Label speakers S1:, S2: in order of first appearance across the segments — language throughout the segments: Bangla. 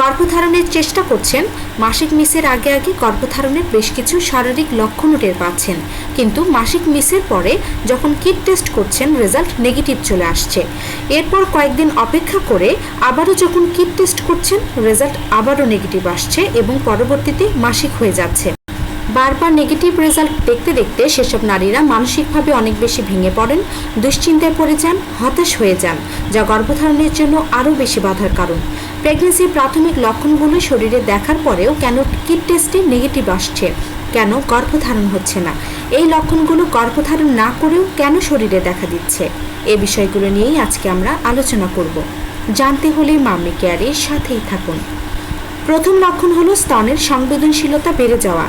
S1: গর্ভধারণের চেষ্টা করছেন। মাসিক মিসের আগে আগে গর্ভধারণের বেশ কিছু শারীরিক লক্ষণও টের পাচ্ছেন। কিন্তু মাসিক মিসের পরে যখন কিট টেস্ট করছেন, রেজাল্ট নেগেটিভ চলে আসছে। এরপর কয়েকদিন অপেক্ষা করে আবারও যখন কিট টেস্ট করছেন, রেজাল্ট আবারও নেগেটিভ আসছে এবং পরবর্তীতে মাসিক হয়ে যাচ্ছে। বারবার নেগেটিভ রেজাল্ট দেখতে দেখতে সেসব নারীরা মানসিকভাবে অনেক বেশি ভেঙে পড়েন, দুশ্চিন্তায় পড়ে যান, হতাশ হয়ে যান, যা গর্ভধারণের জন্য আরও বেশি বাধার কারণ। প্রেগনেন্সির প্রাথমিক লক্ষণগুলো শরীরে দেখার পরেও কেন কিট টেস্টে নেগেটিভ আসছে? কেন গর্ভধারণ হচ্ছে না? এই লক্ষণগুলো গর্ভধারণ না করেও কেন শরীরে দেখা দিচ্ছে? এ বিষয়গুলো নিয়েই আজকে আমরা আলোচনা করব। জানতে হলে মাম্মি কেয়ারের সাথেই থাকুন। প্রথম লক্ষণ হলো স্তনের সংবেদনশীলতা বেড়ে যাওয়া।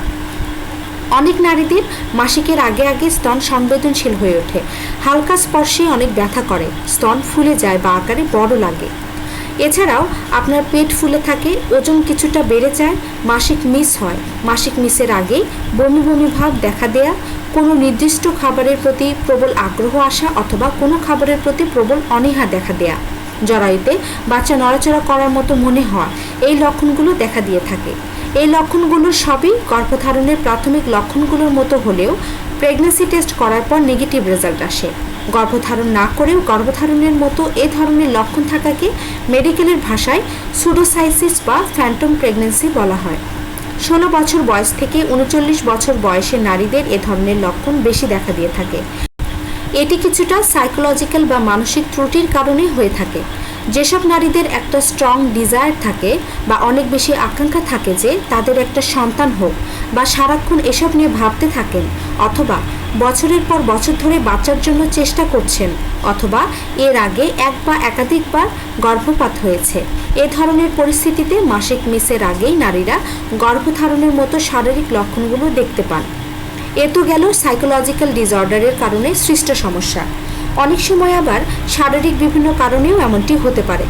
S1: অনেক নারীদের মাসিকের আগে আগে স্তন সংবেদনশীল হয়ে ওঠে। হালকা স্পর্শে অনেক ব্যথা করে। স্তন ফুলে যায় বা আকারে বড় লাগে। এছাড়াও আপনার পেট ফুলে থাকে, ওজন কিছুটা বেড়ে যায়, মাসিক মিস হয়। মাসিক মিসের আগেই বমি বমি ভাব দেখা দেয়া, কোনো নির্দিষ্ট খাবারের প্রতি প্রবল আগ্রহ আসা অথবা কোনো খাবারের প্রতি প্রবল অনীহা দেখা দেয়া। জরায়ুতে বাচ্চা নড়াচড়া করার মতো মনে হওয়া এই লক্ষণগুলো দেখা দিয়ে থাকে। এই লক্ষণগুলো সবই গর্ভধারণের প্রাথমিক লক্ষণগুলোর মতো হলেও প্রেগনেন্সি টেস্ট করার পর নেগেটিভ রেজাল্ট আসে। গর্ভধারণ না করেও গর্ভধারণের মতো এ ধরনের লক্ষণ থাকাকে মেডিকেলের ভাষায় সুডোসাইসিস বা ফ্যান্টম প্রেগনেন্সি বলা হয়। ষোলো বছর বয়স থেকে উনচল্লিশ বছর বয়সের নারীদের এ ধরনের লক্ষণ বেশি দেখা দিয়ে থাকে। এটি কিছুটা সাইকোলজিক্যাল বা মানসিক ত্রুটির কারণে হয়ে থাকে। যেসব নারীদের একটা স্ট্রং ডিজায়ার থাকে বা অনেক বেশি আকাঙ্ক্ষা থাকে যে তাদের একটা সন্তান হোক বা সারাক্ষণ এসব নিয়ে ভাবতে থাকেন অথবা বছরের পর বছর ধরে বাচ্চার জন্য চেষ্টা করছেন অথবা এর আগে এক বা একাধিকবার গর্ভপাত হয়েছে। এ ধরনের পরিস্থিতিতে মাসিক মিসের আগেই নারীরা গর্ভধারণের মতো শারীরিক লক্ষণগুলো দেখতে পান। এ তো গেল সাইকোলজিক্যাল ডিসঅর্ডারের কারণে সৃষ্ট সমস্যা। অনেক সময় আবার শারীরিক বিভিন্ন কারণেও এমনটি হতে পারে।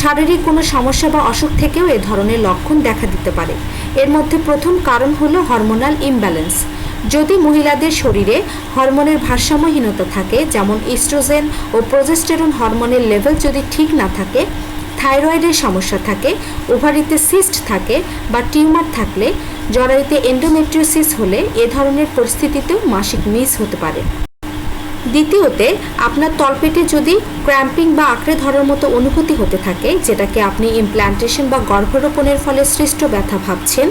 S1: শারীরিক কোনো সমস্যা বা অসুখ থেকেও এ ধরনের লক্ষণ দেখা দিতে পারে। এর মধ্যে প্রথম কারণ হলো হরমোনাল ইমব্যালেন্স। যদি মহিলাদের শরীরে হরমোনের ভারসাম্যহীনতা থাকে, যেমন ইস্ট্রোজেন ও প্রোজেস্টেরন হরমোনের লেভেল যদি ঠিক না থাকে, থাইরয়েডের সমস্যা থাকে, ওভারিতে সিস্ট থাকে বা টিউমার থাকলে, জরায়ুতে এন্ডোমেট্রিওসিস হলে এ ধরনের পরিস্থিতিতেও মাসিক মিস হতে পারে। দ্বিতীয়তে, আপনার তলপেটে যদি ক্র্যাম্পিং বা আঁকড়ে ধরার মতো অনুভূতি হতে থাকে, যেটাকে আপনি ইমপ্ল্যান্টেশন বা গর্ভরোপণের ফলে সৃষ্ট ব্যথা ভাবছেন,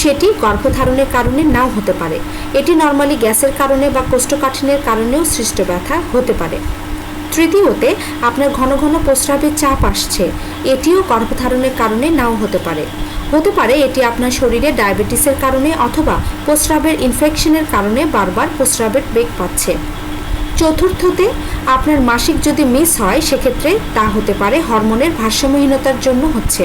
S1: সেটি গর্ভধারণের কারণে নাও হতে পারে। এটি নর্মালি গ্যাসের কারণে বা কোষ্ঠকাঠিন্যের কারণেও সৃষ্ট ব্যথা হতে পারে। তৃতীয়তে, আপনার ঘন ঘন প্রস্রাবের চাপ আসছে, এটিও গর্ভধারণের কারণে নাও হতে পারে। হতে পারে এটি আপনার শরীরে ডায়াবেটিসের কারণে অথবা প্রস্রাবের ইনফেকশনের কারণে বারবার প্রস্রাবের বেগ পাচ্ছে। চতুর্থতে, আপনার মাসিক যদি মিস হয়, সেক্ষেত্রে তা হতে পারে হরমোনের ভারসাম্যহীনতার জন্য হচ্ছে।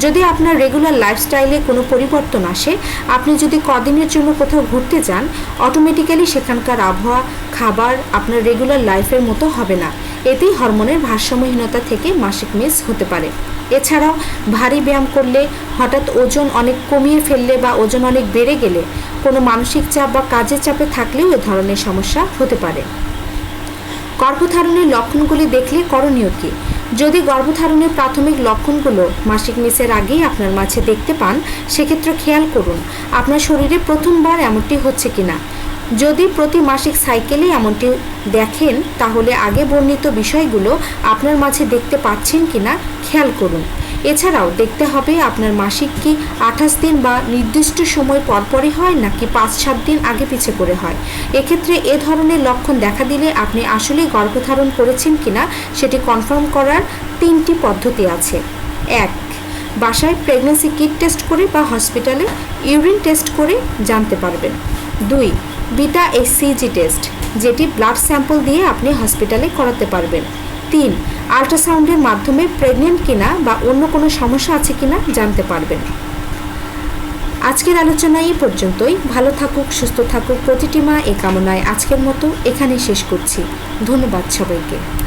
S1: যদি আপনার রেগুলার লাইফস্টাইলে কোনো পরিবর্তন আসে, আপনি যদি কদিনের জন্য কোথাও ঘুরতে যান, অটোমেটিক্যালি সেখানকার আবহাওয়া, খাবার আপনার রেগুলার লাইফের মতো হবে না। এতেই হরমোনের ভারসাম্যহীনতা থেকে মাসিক মিস হতে পারে। এছাড়াও ভারী ব্যায়াম করলে হঠাৎ ওজন অনেক কমিয়ে ফেললে বা ওজন অনেক বেড়ে গেলে কোনো মানসিক চাপ বা কাজের চাপে থাকলেও এ ধরনের সমস্যা হতে পারে। গর্ভধারণের লক্ষণগুলি দেখলে করণীয় কী? যদি গর্ভধারণের প্রাথমিক লক্ষণগুলো মাসিক মিসের আগেই আপনার মাঝে দেখতে পান, সেক্ষেত্রে খেয়াল করুন, আপনার শরীরে প্রথমবার এমনটি হচ্ছে কিনা। যদি প্রতি মাসিক সাইকেলে এমনটি দেখেন, তাহলে আগে বর্ণিত বিষয়গুলো আপনার মাঝে দেখতে পাচ্ছেন কিনা খেয়াল করুন। এছাড়াও দেখতে হবে আপনার মাসিক কি আঠাশ দিন বা নির্দিষ্ট সময় পরপরই হয় নাকি পাঁচ, সাত দিন আগে পিছে করে হয়। এক্ষেত্রে এ ধরনের লক্ষণ দেখা দিলে আপনি আসলেই গর্ভধারণ করেছেন কিনা সেটি কনফার্ম করার তিনটি পদ্ধতি আছে। এক, বাসায় প্রেগনেন্সি কিট টেস্ট করে বা হসপিটালে ইউরিন টেস্ট করে জানতে পারবেন। দুই বিটা এসসিজি টেস্ট যেটি ব্লাড স্যাম্পল দিয়ে আপনি হসপিটালে করাতে পারবেন। তিন আল্ট্রাসাউন্ডের মাধ্যমে প্রেগনেন্ট কিনা বা অন্য কোনো সমস্যা আছে কিনা জানতে পারবেন। আজকের আলোচনা এই পর্যন্তই। ভালো থাকুক, সুস্থ থাকুক, প্রতিটি মা এ কামনায় আজকের মতো এখানেই শেষ করছি। ধন্যবাদ সবাইকে।